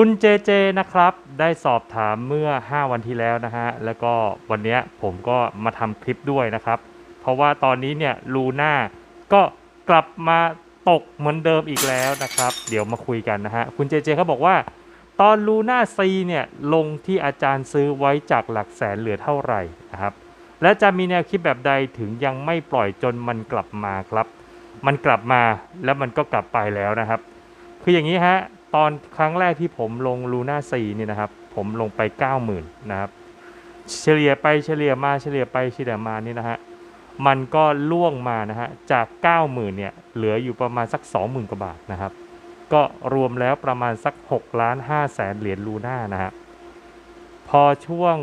คุณเจเจนะครับ ได้สอบถามเมื่อ 5 วันที่แล้วนะฮะ แล้วก็วันเนี้ยผมก็มาทำคลิปด้วยนะครับ เพราะว่าตอนนี้เนี่ยลูน่าก็กลับมาตกเหมือนเดิมอีกแล้วนะครับ เดี๋ยวมาคุยกันนะฮะ คุณเจเจเขาบอกว่า ตอนลูน่าซีเนี่ยลงที่อาจารย์ซื้อไว้จากหลักแสนเหลือเท่าไหร่นะครับ และจะมีแนวคิดแบบใดถึงยังไม่ปล่อยจนมันกลับมาครับ มันกลับมาแล้วมันก็กลับไปแล้วนะครับ คืออย่างนี้ฮะ ตอนครั้งแรกที่ผมลงลูน่าซีนี่นะครับ ผมลงไป 90,000 นะครับ เฉลี่ยไปเฉลี่ยมาเฉลี่ยไปเฉลี่ยมานี่นะฮะมันก็ล่วงมานะฮะจาก 90,000เนี่ยเหลืออยู่ประมาณสัก 20,000 กว่าบาทนะครับ ก็รวมแล้วประมาณสัก6ล้าน5แสนเหรียญลูน่านะฮะพอช่วง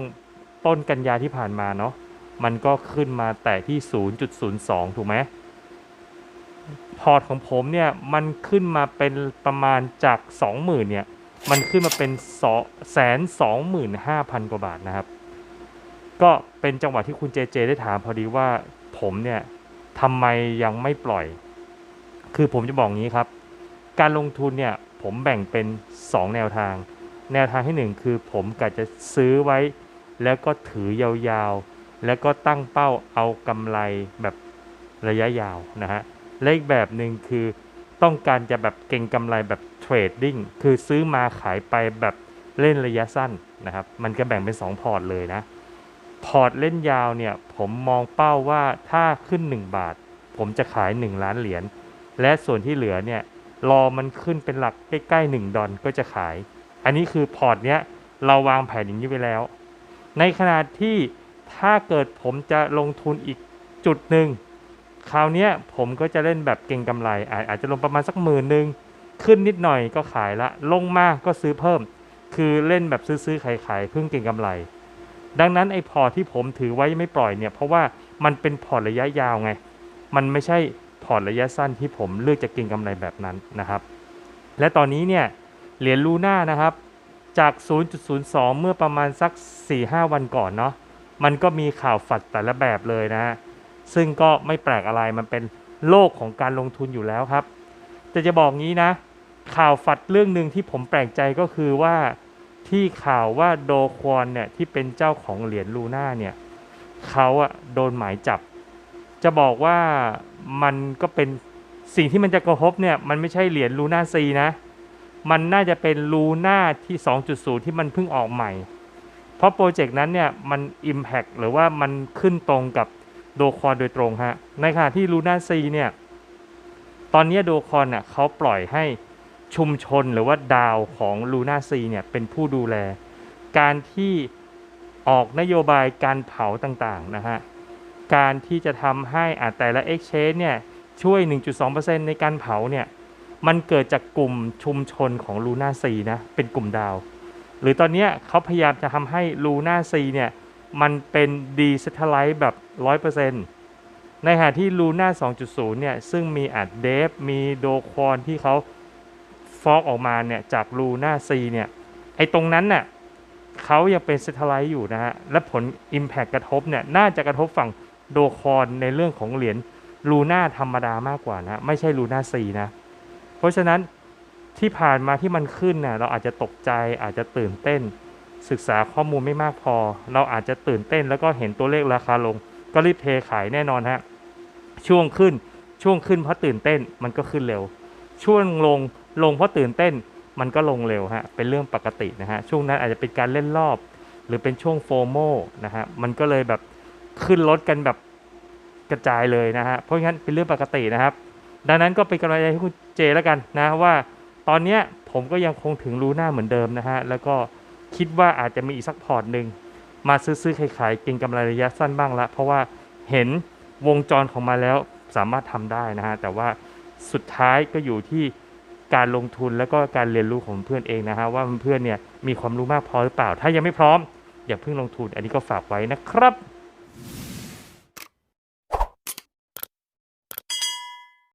ต้นกันยาที่ผ่านมาเนาะมันก็ขึ้นมาแต่ที่ 0.02 ถูกไหม พอร์ตของผมเนี่ยมันขึ้นมาเป็นประมาณจาก 20,000เนี่ยมันขึ้นมาเป็นแสนสองหมื่นห้าพันกว่าบาทนะครับ ก็เป็นจังหวะที่คุณเจเจได้ถามพอดีว่าผมเนี่ยทำไมยังไม่ปล่อย คือผมจะบอกงี้ครับ การลงทุนเนี่ยผมแบ่งเป็น 2 แนวทาง แนวทางที่ 1 คือผมกะจะซื้อไว้ แล้วก็ถือยาวๆ แล้วก็ตั้งเป้าเอากำไรแบบระยะยาวนะฮะ และอีกแบบหนึ่งคือต้องการจะแบบเก่งกำไรแบบเทรดดิ้งคือซื้อมาขายไปแบบเล่นระยะสั้นนะครับ มันก็แบ่งเป็น 2 พอร์ตเลยนะ พอร์ตเล่นยาวเนี่ย ผมมองเป้าว่าถ้าขึ้น 1 บาท ผมจะขาย 1 ล้านเหรียญและส่วนที่เหลือเนี่ยรอมันขึ้นเป็นหลักใกล้ๆ 1 ดอลก็จะขาย อันนี้คือพอร์ตเนี้ยเราวางแผนอย่างนี้ไว้แล้ว ในขณะที่ถ้าเกิดผมจะลงทุนอีกจุดหนึ่ง คราวนี้ผมก็จะเล่นแบบเก่งกำไร อาจจะลงประมาณสักหมื่นหนึ่งขึ้นนิดหน่อยก็ขายละ ลงมาก็ซื้อเพิ่ม คือเล่นแบบซื้อๆขายๆเพิ่งเก่งกำไร ดังนั้นไอ้พอที่ผมถือไว้ไม่ปล่อยเนี่ย เพราะว่ามันเป็นพอร์ตระยะยาวไง มันไม่ใช่พอร์ตระยะสั้นที่ผมเลือกจะเก็งกำไรแบบนั้นนะครับ และตอนนี้เนี่ยเหรียญลูน่านะครับ จาก 0.02 เมื่อประมาณสัก 4-5 วันก่อนเนาะมันก็มีข่าวฝัดแต่ละแบบเลยนะฮะ ซึ่งก็ไม่แปลกอะไรมันเป็นโลกของการลงทุนอยู่แล้วครับ แต่จะบอกงี้นะ ข่าวฝัดเรื่องหนึ่งที่ผมแปลกใจก็คือว่าที่ข่าวว่าโดควอนเนี่ยที่เป็นเจ้าของเหรียญลูน่าเนี่ยเขาอะโดนหมายจับ จะบอกว่ามันก็เป็นสิ่งที่มันจะกระทบเนี่ยมันไม่ใช่เหรียญลูน่าซีนะ มันน่าจะเป็นลูน่าที่ 2.0 ที่มันเพิ่งออกใหม่ เพราะโปรเจกต์นั้นเนี่ยมัน Impact หรือว่ามันขึ้นตรงกับ โดคอนโดยตรงฮะ ในขณะที่ลูน่าซีเนี่ย ตอนนี้โดคอนเน่ยเขาปล่อยให้ชุมชนหรือว่าดาวของลูน่าซีเนี่ยเป็นผู้ดูแล การที่ออกนโยบายการเผาต่างๆนะฮะ การที่จะทำให้อะแต่ละ Exchange เนี่ยช่วย 1.2%ในการเผาเนี่ย มันเกิดจากกลุ่มชุมชนของลูน่าซีนะ เป็นกลุ่มดาว หรือตอนนี้เขาพยายามจะทำให้ลูน่าซีเนี่ย มันเป็นดีเซทไลท์แบบ 100%ในขณะที่ลูน่า2.0 เนี่ย ซึ่งมีอัดเดฟมีโดคอนที่เขาฟอกออกมาเนี่ย จากลูน่าซีเนี่ย ไอตรงนั้นน่ะเขายังเป็นเซทไลท์อยู่นะฮะ และผล Impact กระทบเนี่ย น่าจะกระทบฝั่งโดคอนในเรื่องของเหรียญลูน่าธรรมดามากกว่านะ ไม่ใช่ลูน่าซีนะ เพราะฉะนั้นที่ผ่านมาที่มันขึ้นน่ะเราอาจจะตกใจอาจจะตื่นเต้น ศึกษาข้อมูลไม่มากพอ เราอาจจะตื่นเต้นแล้วก็เห็นตัวเลขราคาลง ก็รีบเทขายแน่นอนฮะช่วงขึ้นช่วงขึ้นเพราะตื่นเต้นมันก็ขึ้นเร็ว ช่วงลงลงเพราะตื่นเต้นมันก็ลงเร็วฮะเป็นเรื่องปกตินะฮะช่วงนั้นอาจจะเป็นการเล่นรอบ หรือเป็นช่วงโฟโมนะฮะมันก็เลยแบบขึ้นรถกันแบบกระจายเลยนะฮะเพราะงั้นเป็นเรื่องปกตินะครับ ดังนั้นก็เป็นกำลังใจให้คุณเจแล้วกันนะว่า ตอนเนี้ยผมก็ยังคงถึงรู้หน้าเหมือนเดิมนะฮะแล้วก็ คิดว่าอาจจะมีอีกสักพอร์ตหนึ่งมาซื้อๆขายๆเก็งกำไรระยะสั้นบ้างละ เพราะว่าเห็นวงจรของมาแล้วสามารถทำได้นะฮะแต่ว่าสุดท้ายก็อยู่ที่การลงทุนแล้วก็การเรียนรู้ของเพื่อนเองนะฮะว่าเพื่อนเนี่ยมีความรู้มากพอหรือเปล่า ถ้ายังไม่พร้อมอย่าเพิ่งลงทุน อันนี้ก็ฝากไว้นะครับ